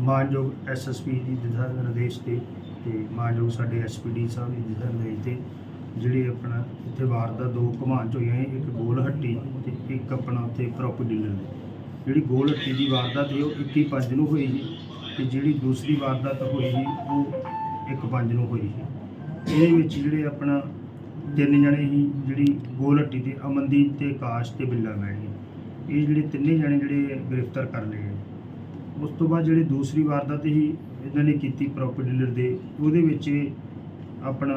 ਮਾਨਯੋਗ ਐਸਐਸਪੀ ਦੀ ਦਿਸ਼ਾ ਨਿਰਦੇਸ਼ ਤੇ ਤੇ ਮਾਨਯੋਗ ਸਾਡੇ ਐਸਪੀਡੀ ਸਾਹਿਬ ਦੀ ਦਿਸ਼ਾ ਨਿਰਦੇਸ਼ ਤੇ ਜਿਹੜੇ ਆਪਣਾ ਇੱਥੇ ਵਾਰਦਾਤ ਦੋ ਘਮਾਂਚ ਹੋਈਆਂ ਸੀ, ਇੱਕ ਗੋਲ ਹੱਟੀ ਤੇ ਇੱਕ ਆਪਣਾ ਉੱਥੇ ਪ੍ਰੋਪਰ ਡੀਲਰ ਦੀ ਜਿਹੜੀ ਗੋਲ ਹੱਟੀ ਦੀ ਵਾਰਦਾਤ ਸੀ ਉਹ 21 ਪੰਜ ਨੂੰ ਹੋਈ ਸੀ ਤੇ ਜਿਹੜੀ ਦੂਸਰੀ ਵਾਰਦਾਤ ਹੋਈ ਸੀ ਉਹ 1 ਪੰਜ ਨੂੰ ਹੋਈ ਸੀ। ਇਹਦੇ ਵਿੱਚ ਜਿਹੜੇ ਆਪਣਾ ਤਿੰਨ ਜਣੇ ਸੀ ਜਿਹੜੀ ਗੋਲ ਹੱਟੀ ਤੇ ਅਮਨਦੀਪ ਤੇ ਆਕਾਸ਼ ਤੇ ਬਿੱਲਾ ਮੈਣੀ ਇਹ ਜਿਹੜੇ ਤਿੰਨੇ ਜਣੇ ਜਿਹੜੇ ਗ੍ਰਿਫਤਾਰ ਕਰ ਲਏ ਉਸ ਤੋਂ ਬਾਅਦ ਜਿਹੜੀ ਦੂਸਰੀ ਵਾਰਦਾਤ ਹੀ ਇਹਨਾਂ ਨੇ ਕੀਤੀ ਪ੍ਰੋਪਰਟੀ ਡੀਲਰ ਦੇ, ਉਹਦੇ ਵਿੱਚ ਆਪਣਾ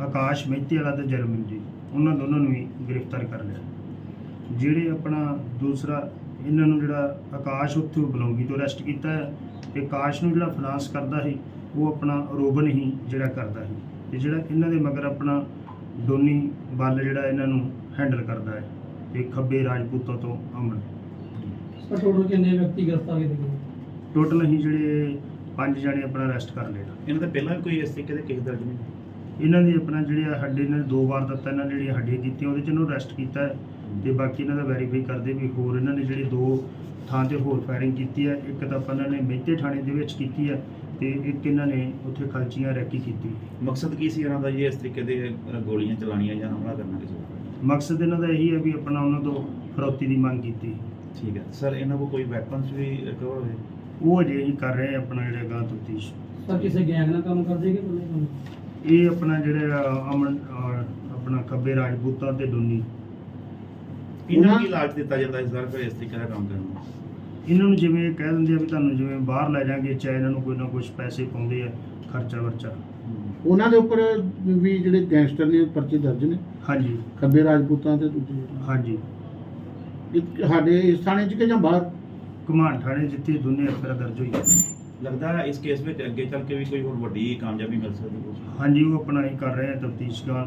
ਆਕਾਸ਼ ਮਹਿਤੇ ਵਾਲਾ ਤੇ ਜਰਮਨ ਜੀ ਉਹਨਾਂ ਦੋਨਾਂ ਨੂੰ ਵੀ ਗ੍ਰਿਫਤਾਰ ਕਰ ਲਿਆ। ਜਿਹੜੇ ਆਪਣਾ ਦੂਸਰਾ, ਇਹਨਾਂ ਨੂੰ ਜਿਹੜਾ ਆਕਾਸ਼ ਉੱਥੋਂ ਬਲੌਂਗੀ ਤੋਂ ਅਰੈਸਟ ਕੀਤਾ ਹੈ ਤੇ ਆਕਾਸ਼ ਨੂੰ ਜਿਹੜਾ ਫਾਈਨਾਂਸ ਕਰਦਾ ਸੀ, ਉਹ ਆਪਣਾ ਰੋਬਨ ਹੀ ਜਿਹੜਾ ਕਰਦਾ ਸੀ। ਤੇ ਜਿਹੜਾ ਇਹਨਾਂ ਦੇ ਮਗਰ ਆਪਣਾ ਡੋਨੀ ਬੱਲ ਜਿਹੜਾ ਇਹਨਾਂ ਨੂੰ ਹੈਂਡਲ ਕਰਦਾ ਹੈ ਤੇ ਖੱਬੇ ਰਾਜਪੂਤਾਂ ਤੋਂ ਅਮਨ। ਸਰ ਟੋਟਲ ਕਿੰਨੇ ਵਿਅਕਤੀ ਗ੍ਰਿਫਤਾਰ ਕੀਤੇ ਗਏ? ਟੋਟਲ ਅਸੀਂ ਜਿਹੜੇ ਪੰਜ ਜਣੇ ਆਪਣਾ ਅਰੈਸਟ ਕਰ ਲਏ ਇਹਨਾਂ ਦਾ ਪਹਿਲਾਂ ਵੀ ਕੋਈ ਇਸ ਤਰੀਕੇ ਦੇ ਕੇਸ ਦਰਜ ਨਹੀਂ ਇਹਨਾਂ ਦੀ ਆਪਣਾ ਜਿਹੜੇ ਸਾਡੇ ਨੇ ਦੋ ਵਾਰ ਦਿੱਤਾ ਇਹਨਾਂ ਨੇ ਜਿਹੜੀਆਂ ਹੱਡੀਆਂ ਕੀਤੀਆਂ ਉਹਦੇ ਚ ਇਹਨੂੰ ਅਰੈਸਟ ਕੀਤਾ ਹੈ ਤੇ ਬਾਕੀ ਇਹਨਾਂ ਦਾ ਵੈਰੀਫਾਈ ਕਰਦੇ ਵੀ ਹੋਰ ਇਹਨਾਂ ਨੇ ਜਿਹੜੇ ਦੋ ਥਾਂ ਤੇ ਹੋਰ ਫਾਇਰਿੰਗ ਕੀਤੀ ਹੈ। ਇੱਕ ਤਾਂ ਆਪਾਂ ਇਹਨਾਂ ਨੇ ਮਹਿਤੇ ਥਾਣੇ ਦੇ ਵਿੱਚ ਕੀਤੀ ਹੈ ਤੇ ਇੱਕ ਇਹਨਾਂ ਨੇ ਉੱਥੇ ਖਲਚੀਆਂ ਰੈਕੀ ਕੀਤੀ। ਮਕਸਦ ਕੀ ਸੀ ਇਹਨਾਂ ਦਾ ਜੀ ਇਸ ਤਰੀਕੇ ਦੇ ਅ, ਗੋਲੀਆਂ ਚਲਾਣੀਆਂ ਜਾਂ ਹਮਲਾ ਕਰਨਾ ਕਿਸੇ ਉੱਪਰ ਮਕਸਦ ਇਹਨਾਂ ਦਾ ਇਹੀ ਹੈ ਵੀ ਆਪਣਾ ਉਹਨਾਂ ਤੋਂ ਫਰੌਤੀ ਦੀ ਮੰਗ ਕੀਤੀ। ਠੀਕ ਹੈ। ਸਰ ਇਹਨਾਂ ਕੋਲ ਕੋਈ ਵੈਪਨਸ ਵੀ ਰਿਕਵਰ ਹੋਏ? ਉਹ ਅਜੇ ਹੀ ਕਰ ਰਹੇ ਆ ਆਪਣਾ ਜਿਹੜਾ ਗਾਂ ਤਫਤੀਸ਼ ਸਰ ਕਿਸੇ ਗੈਂਗ ਨਾਲ ਕੰਮ ਕਰਦੇ ਕਿ ਕੰਮ ਇਹ ਆਪਣਾ ਜਿਹੜਾ ਅਮਨ ਅਹ, ਆਪਣਾ ਖੱਬੇ ਰਾਜਪੂਤਾਂ ਤੇ ਡੋਨੀ ਇਹਨਾਂ ਨੂੰ ਕੀ ਲਾਲਚ ਦਿੱਤਾ ਜਾਂਦਾ ਇਸ ਦਰ ਇਸ ਤਰੀਕੇ ਦਾ ਕੰਮ ਕਰਨ ਨੂੰ? ਇਹਨਾਂ ਨੂੰ ਜਿਵੇਂ ਇਹ ਕਹਿ ਦਿੰਦੇ ਆ ਵੀ ਤੁਹਾਨੂੰ ਜਿਵੇਂ ਬਾਹਰ ਲੈ ਜਾਾਂਗੇ ਚਾਹੇ ਇਹਨਾਂ ਨੂੰ ਕੋਈ ਨਾ ਕੁਝ ਪੈਸੇ ਪਾਉਂਦੇ ਆ ਖਰਚਾ ਵਰਚਾ। ਉਹਨਾਂ ਦੇ ਉੱਪਰ ਵੀ ਜਿਹੜੇ ਗੈਂਗਸਟਰ ਨੇ ਪਰਚੇ ਦਰਜ ਨੇ? ਹਾਂਜੀ। ਖੱਬੇ ਰਾਜਪੂਤਾਂ ਤੇ ਦੂਜੇ। ਹਾਂਜੀ। ਇਹ ਸਾਡੇ ਇਸ ਥਾਣੇ 'ਚ ਕਿ ਜਾਂ ਬਾਹਰ? ਘਮਾਣ ਥਾਣੇ ਜਿੱਥੇ ਦੋਨੇ ਅਫਰਾ ਦਰਜ ਹੋਈ ਲੱਗਦਾ ਹੈ ਇਸ ਕੇਸ ਵਿੱਚ ਅੱਗੇ ਚੱਲ ਕੇ ਵੀ ਕੋਈ ਹੋਰ ਵੱਡੀ ਕਾਮਯਾਬੀ ਮਿਲ ਸਕਦੀ ਹੈ। ਹਾਂਜੀ ਉਹ ਆਪਣਾ ਹੀ ਕਰ ਰਹੇ ਆ ਤਫਤੀਸ਼ ਦਾ